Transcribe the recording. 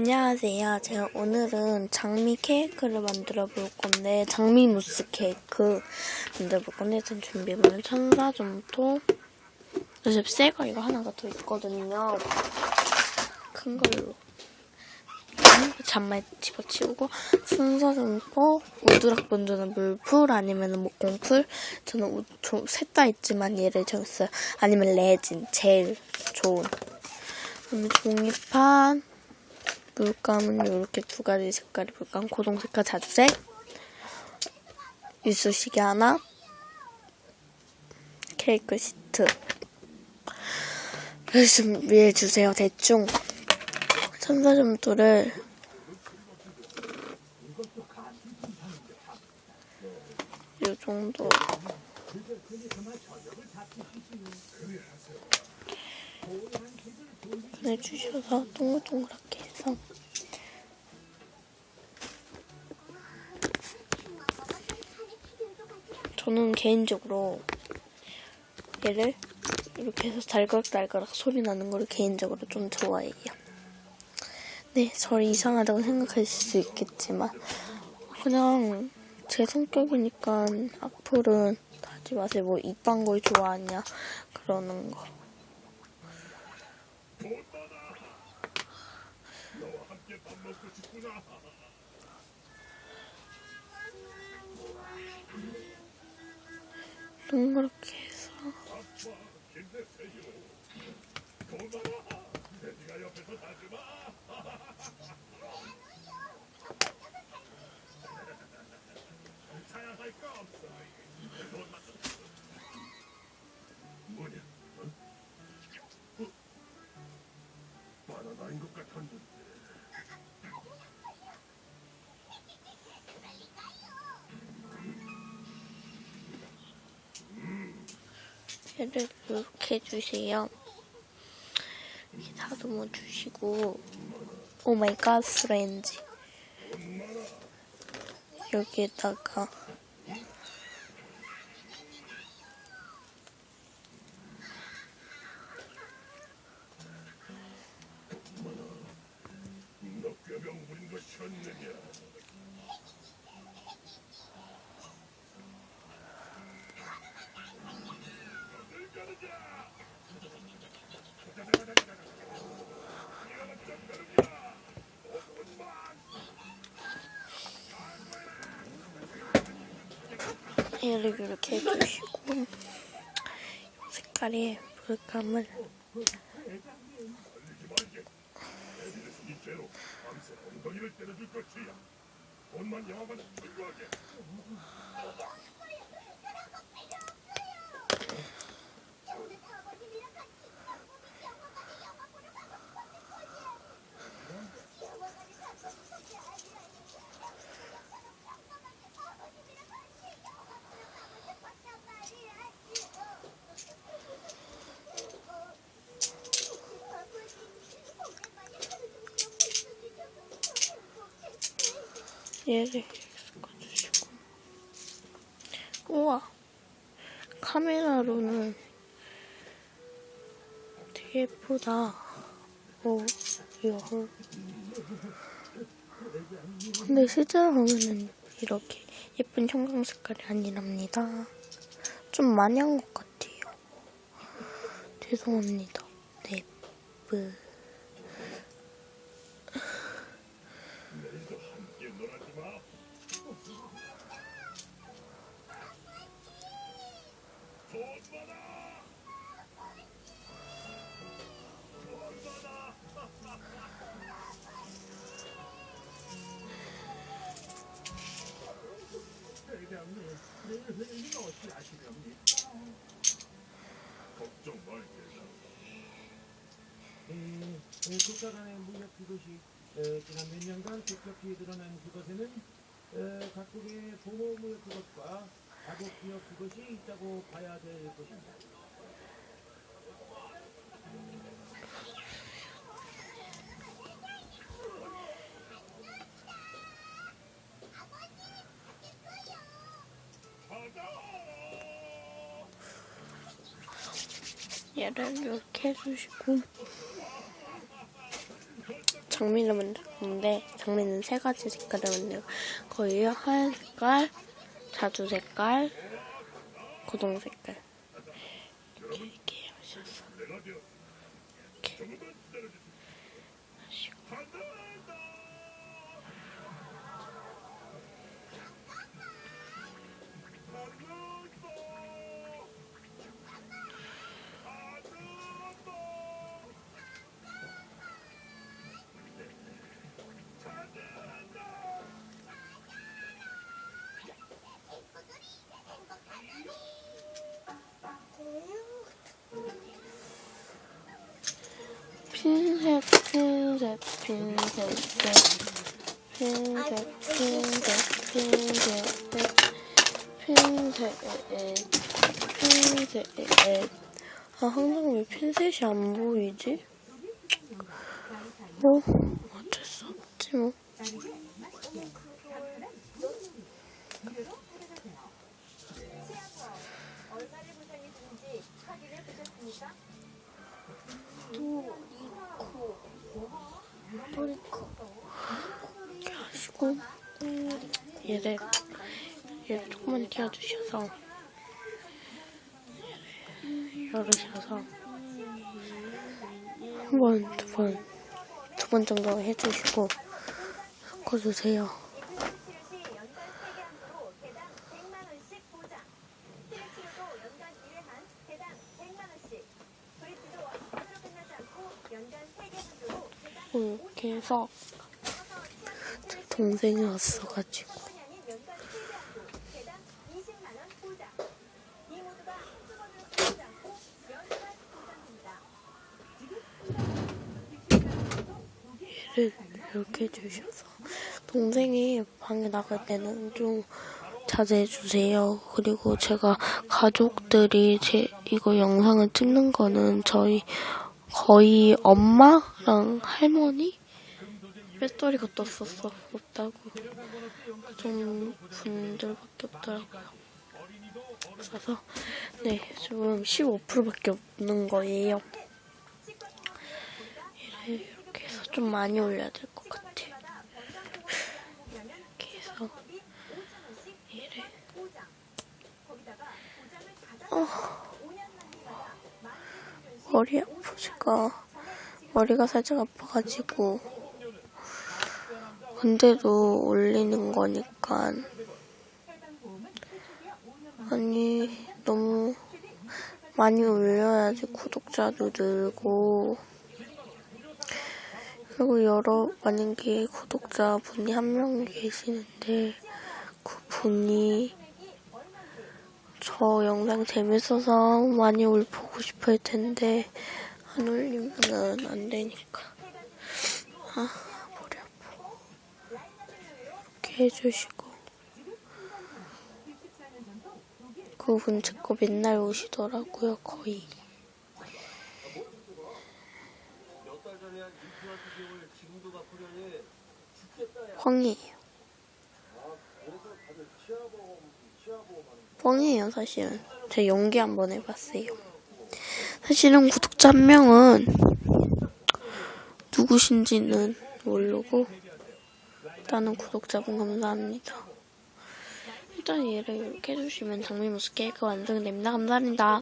안녕하세요. 제가 오늘은 장미 케이크를 만들어 볼 건데, 장미 무스 케이크 만들어 볼 건데, 일단 준비물은 천사점토, 요새 새거 이거 하나가 더 있거든요. 큰 걸로. 잔말 집어치우고, 천사점토, 우드락 번드는 물풀, 아니면 목공풀. 저는 셋 다 있지만 얘를 정했어요. 아니면 레진, 제일 좋은. 그다음에 종이판, 물감은 이렇게 두 가지 색깔이 물감, 고동 색깔 자주색, 이쑤시개 하나, 케이크 시트. 준비해 주세요. 대충. 천사점토를. 이 정도. 보내주셔서 동글동글하게 해서 저는 개인적으로 얘를 이렇게 해서 달그락달그락 소리 나는 거를 개인적으로 좀 좋아해요. 네, 저를 이상하다고 생각하실 수 있겠지만 그냥 제 성격이니까 악플은 하지 마세요. 뭐 이딴 걸 좋아하냐 그러는 거. 동그랗게 해서 바나나인 것 같았는데 얘를 이렇게 해주세요. 이렇게 다듬어 주시고. 오 마이갓 스렌지 여기에다가. 너 뼈병 얘를 이렇게 해주시고 이 색깔의 물감을 이째로 밤새 엉덩이를 때려줄 것이야 돈만 영화만 철저하게 얘를 섞어주시고. 우와. 카메라로는 되게 예쁘다. 오 이거. 헐. 근데 실제로 보면은 이렇게 예쁜 형광 색깔이 아니랍니다. 좀 많이 한 것 같아요. 죄송합니다. 네 뿌. 국가 간의 무역 그것이 에, 지난 몇 년간 급격히 드러난 그것에는 에, 각국의 보호 무역 그것과 자국 무역 그것이 있다고 봐야 될 것입니다. 얘를 이렇게 해주시고 장미를 만들 건데 장미는 세 가지 색깔을 만들 거예요. 하얀 색깔, 자주 색깔, 고동 색깔. 이렇게 핀셋 핀셋 핀셋 핀셋 핀셋 핀셋 핀셋 아 항상 왜 핀셋이 안 보이지? 뭐 어쩔 수 없지 뭐 얘를 얘를 조금만 띄워주셔서 얘를 열으셔서 한 번, 두 번, 두 번 정도 해주시고 섞어주세요. 3개 한도로 개당 100만 얘를 이렇게 해주셔서 동생이 방에 나갈 때는 좀 자제해 주세요. 그리고 제가 가족들이 제 이거 영상을 찍는 거는 저희 거의 엄마랑 할머니 배터리가 떴었어 없다고 좀 분들밖에 없더라고요. 그래서 네 지금 15%밖에 없는 거예요. 해서 좀 많이 올려야 될 것 같아. 이렇게 해서 얘를. 어, 5년 만기마다 만기 머리 아프지가. 머리가 살짝 아파가지고. 근데도 올리는 거니까. 아니 너무 많이 올려야지 구독자도 늘고 그리고 여러 만약에 구독자 분이 한 명 계시는데 그 분이 저 영상 재밌어서 많이 올 보고 싶을 텐데 안 올리면은 안 되니까. 아 머리 아파. 이렇게 해주시고. 그분 제거 맨날 오시더라고요 거의 뻥이에요. 뻥이에요 사실은. 제가 연기 한번 해봤어요. 사실은 구독자 한 명은 누구신지는 모르고 일단은 구독자분 감사합니다. 일단 얘를 이렇게 해주시면 장미 모습 케이크 완성됩니다. 감사합니다